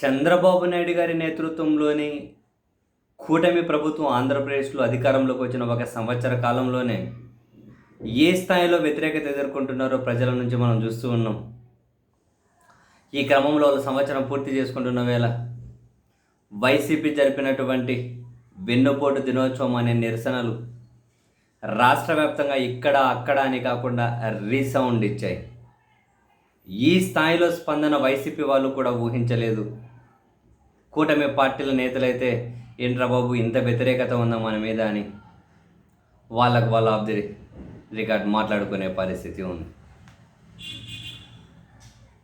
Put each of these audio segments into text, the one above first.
చంద్రబాబు నాయుడు గారి నేతృత్వంలోని కూటమి ప్రభుత్వం ఆంధ్రప్రదేశ్లో అధికారంలోకి వచ్చిన ఒక సంవత్సర కాలంలోనే ఏ స్థాయిలో వ్యతిరేకత ఎదుర్కొంటున్నారో ప్రజల నుంచి మనం చూస్తూ ఉన్నాం. ఈ క్రమంలో సంవత్సరం పూర్తి చేసుకుంటున్న వేళ వైసీపీ జరిపినటువంటి వెన్నుపోటు దినోత్సవం అనే నిరసనలు రాష్ట్ర వ్యాప్తంగా ఇక్కడ అక్కడ అని కాకుండా రీసౌండ్ ఇచ్చాయి. ఈ స్థాయిలో స్పందన వైసీపీ వాళ్ళు కూడా ఊహించలేదు. కూటమి పార్టీల నేతలైతే ఏంట్రా బాబు ఇంత వ్యతిరేకత ఉందా మన మీద? అని వాళ్ళకు వాళ్ళ ఆఫ్ ది రికార్డ్ మాట్లాడుకునే పరిస్థితి ఉంది.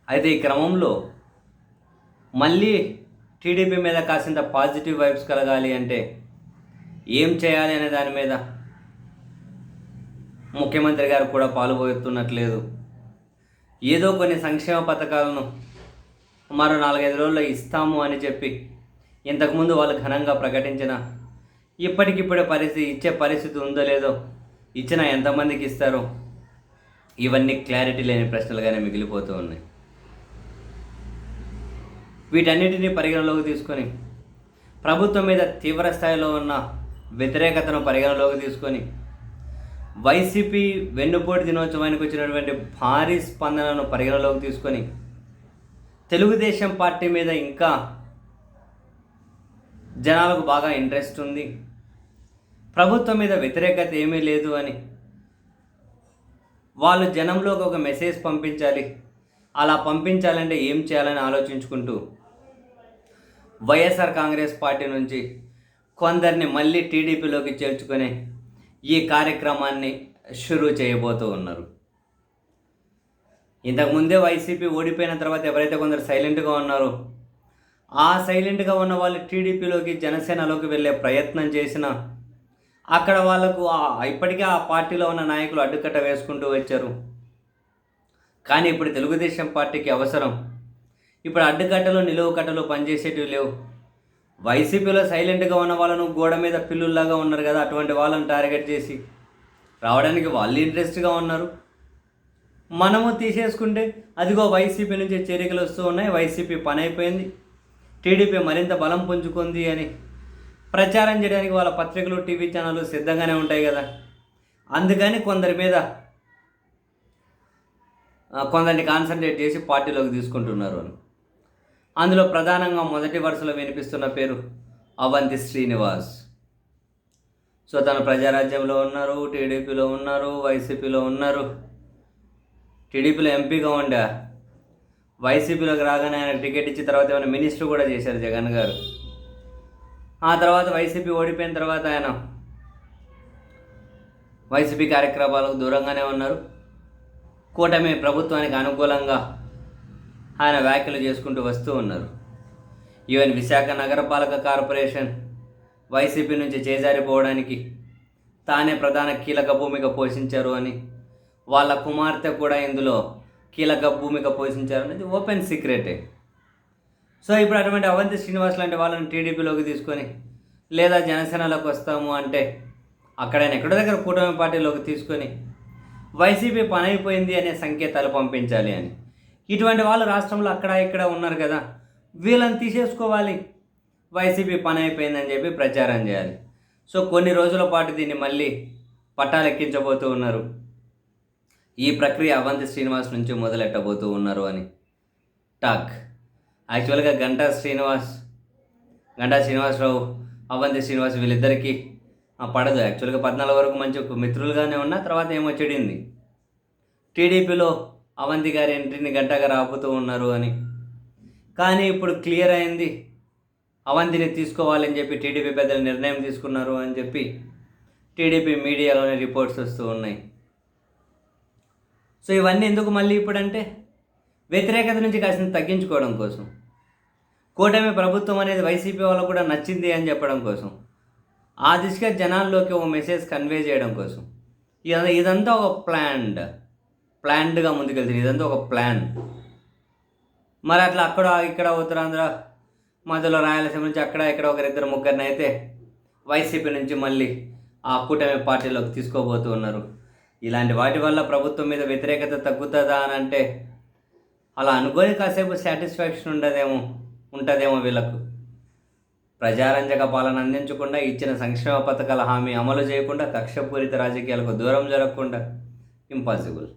అయితే ఈ క్రమంలో మళ్ళీ టీడీపీ మీద కాసింత పాజిటివ్ వైబ్స్ కలగాలి అంటే ఏం చేయాలి అనే దాని మీద ముఖ్యమంత్రి గారు కూడా పాలుపోతున్నట్లేదు ఏదో కొన్ని సంక్షేమ పథకాలను మరో నాలుగైదు రోజుల్లో ఇస్తాము అని చెప్పి ఇంతకుముందు వాళ్ళు ఘనంగా ప్రకటించిన ఇప్పటికిప్పుడే పరిస్థితి ఇచ్చే పరిస్థితి ఉందో లేదో ఇచ్చిన ఎంతమందికి ఇస్తారో ఇవన్నీ క్లారిటీ లేని ప్రశ్నలుగానే మిగిలిపోతూ ఉన్నాయి. వీటన్నిటిని పరిగణలోకి తీసుకొని ప్రభుత్వం మీద తీవ్ర స్థాయిలో ఉన్న వ్యతిరేకతను పరిగణలోకి తీసుకొని వైసీపీ వెన్నుపోటు దినోత్సవానికి వచ్చినటువంటి భారీ స్పందనను పరిగణలోకి తీసుకొని తెలుగుదేశం పార్టీ మీద ఇంకా జనాలకు బాగా ఇంట్రెస్ట్ ఉంది. ప్రభుత్వం మీద వ్యతిరేకత ఏమీ లేదు అని వాళ్ళు జనంలోకి ఒక మెసేజ్ పంపించాలి. అలా పంపించాలంటే ఏం చేయాలని ఆలోచించుకుంటూ వైఎస్ఆర్ కాంగ్రెస్ పార్టీ నుంచి కొందరిని మళ్ళీ టీడీపీలోకి చేర్చుకొని ఈ కార్యక్రమాన్ని షురూ చేయబోతూ ఉన్నారు. ఇంతకుముందే వైసీపీ ఓడిపోయిన తర్వాత ఎవరైతే కొందరు సైలెంట్గా ఉన్నారో ఆ సైలెంట్గా ఉన్న వాళ్ళు టీడీపీలోకి జనసేనలోకి వెళ్ళే ప్రయత్నం చేసిన అక్కడ వాళ్ళకు ఇప్పటికే ఆ పార్టీలో ఉన్న నాయకులు అడ్డుకట్ట వేసుకుంటూ వచ్చారు. కానీ ఇప్పుడు తెలుగుదేశం పార్టీకి అవసరం. ఇప్పుడు అడ్డుకట్టలు నిలువు కట్టలు పనిచేసేటివి లేవు. వైసీపీలో సైలెంట్గా ఉన్న వాళ్ళను గోడ మీద పిల్లుల్లాగా ఉన్నారు కదా అటువంటి వాళ్ళని టార్గెట్ చేసి రావడానికి వాళ్ళు ఇంట్రెస్ట్గా ఉన్నారు. మనము తీసేసుకుంటే అదిగో వైసీపీ నుంచి చేరికలు వస్తూ ఉన్నాయి వైసీపీ పని అయిపోయింది. టీడీపీ మరింత బలం పుంజుకుంది అని ప్రచారం చేయడానికి వాళ్ళ పత్రికలు టీవీ ఛానళ్ళు సిద్ధంగానే ఉంటాయి కదా. అందుకని కొందరి మీద కొందరిని కాన్సన్ట్రేట్ చేసి పార్టీలోకి తీసుకుంటున్నారు అని. అందులో ప్రధానంగా మొదటి వరుసలో వినిపిస్తున్న పేరు అవంతి శ్రీనివాస్. సో తను ప్రజారాజ్యంలో ఉన్నారు టీడీపీలో ఉన్నారు వైసీపీలో ఉన్నారు. టీడీపీలో ఎంపీగా ఉండా. వైసీపీలోకి రాగానే ఆయన టికెట్ ఇచ్చిన తర్వాత ఏమైనా మినిస్టర్ కూడా చేశారు జగన్ గారు. ఆ తర్వాత వైసీపీ ఓడిపోయిన తర్వాత ఆయన వైసీపీ కార్యక్రమాలకు దూరంగానే ఉన్నారు. కూటమి ప్రభుత్వానికి అనుకూలంగా ఆయన వ్యాఖ్యలు చేసుకుంటూ వస్తూ ఉన్నారు. ఈవెన్ విశాఖ నగరపాలక కార్పొరేషన్ వైసీపీ నుంచి చేజారిపోవడానికి తానే ప్రధాన కీలక భూమిక పోషించారు అని వాళ్ళ కుమార్తె కూడా ఇందులో కీలక భూమిక పోషించారు అనేది ఓపెన్ సీక్రెటే. సో ఇప్పుడు అటువంటి అవంతి శ్రీనివాస్ లాంటి వాళ్ళని టీడీపీలోకి తీసుకొని లేదా జనసేనలోకి వస్తాము అంటే అక్కడ ఎక్కడో దగ్గర కూటమి పార్టీలోకి తీసుకొని వైసీపీ పని అయిపోయింది అనే సంకేతాలు పంపించాలి అని. ఇటువంటి వాళ్ళు రాష్ట్రంలో అక్కడ ఇక్కడ ఉన్నారు కదా వీళ్ళని తీసేసుకోవాలి. వైసీపీ పని అయిపోయిందని చెప్పి ప్రచారం చేయాలి. సో కొన్ని రోజుల పాటు దీన్ని మళ్ళీ పట్టాలెక్కించబోతూ ఉన్నారు. ఈ ప్రక్రియ అవంతి శ్రీనివాస్ నుంచి మొదలెట్టబోతూ ఉన్నారు అని. టాక్. యాక్చువల్గా గంటా శ్రీనివాస్ గంటా శ్రీనివాసరావు అవంతి శ్రీనివాస్ వీళ్ళిద్దరికీ పడదు. యాక్చువల్గా పద్నాలుగు వరకు మంచి మిత్రులుగానే ఉన్నా తర్వాత ఏమో చెడింది. టీడీపీలో అవంతి గారి ఎంట్రీని గంటగా రాపుతూ ఉన్నారు అని. కానీ ఇప్పుడు క్లియర్ అయింది అవంతిని తీసుకోవాలని చెప్పి టీడీపీ పెద్దలు నిర్ణయం తీసుకున్నారు అని చెప్పి టీడీపీ మీడియాలోనే రిపోర్ట్స్ వస్తూ ఉన్నాయి. సో ఇవన్నీ ఎందుకు మళ్ళీ ఇప్పుడంటే వ్యతిరేకత నుంచి కాసిన తగ్గించుకోవడం కోసం. కూటమి ప్రభుత్వం అనేది వైసీపీ వాళ్ళకు కూడా నచ్చింది అని చెప్పడం కోసం. ఆ దిశగా జనాల్లోకి ఒక మెసేజ్ కన్వే చేయడం కోసం. ఇదంతా ఇదంతా ఒక ప్లాన్డ్ ప్లాన్డ్గా ముందుకెళ్తుంది ఇదంతా ఒక ప్లాన్ మరి అట్లా అక్కడ ఇక్కడ ఉత్తరాంధ్ర మధ్యలో రాయలసీమ నుంచి అక్కడ ఇక్కడ ఒకరిద్దరు ముగ్గురిని అయితే వైసీపీ నుంచి మళ్ళీ ఆ కూటమి పార్టీలోకి తీసుకోబోతూ ఉన్నారు. ఇలాంటి వాటి వల్ల ప్రభుత్వం మీద వ్యతిరేకత తగ్గుతుందా అని అంటే అలా అనుకొని కాసేపు సాటిస్ఫాక్షన్ ఉండదేమో ఉంటుందేమో వీళ్ళకు. ప్రజారంజక పాలన అందించకుండా ఇచ్చిన సంక్షేమ పథకాల హామీ అమలు చేయకుండా కక్షపూరిత రాజకీయాలకు దూరం జరగకుండా ఇంపాసిబుల్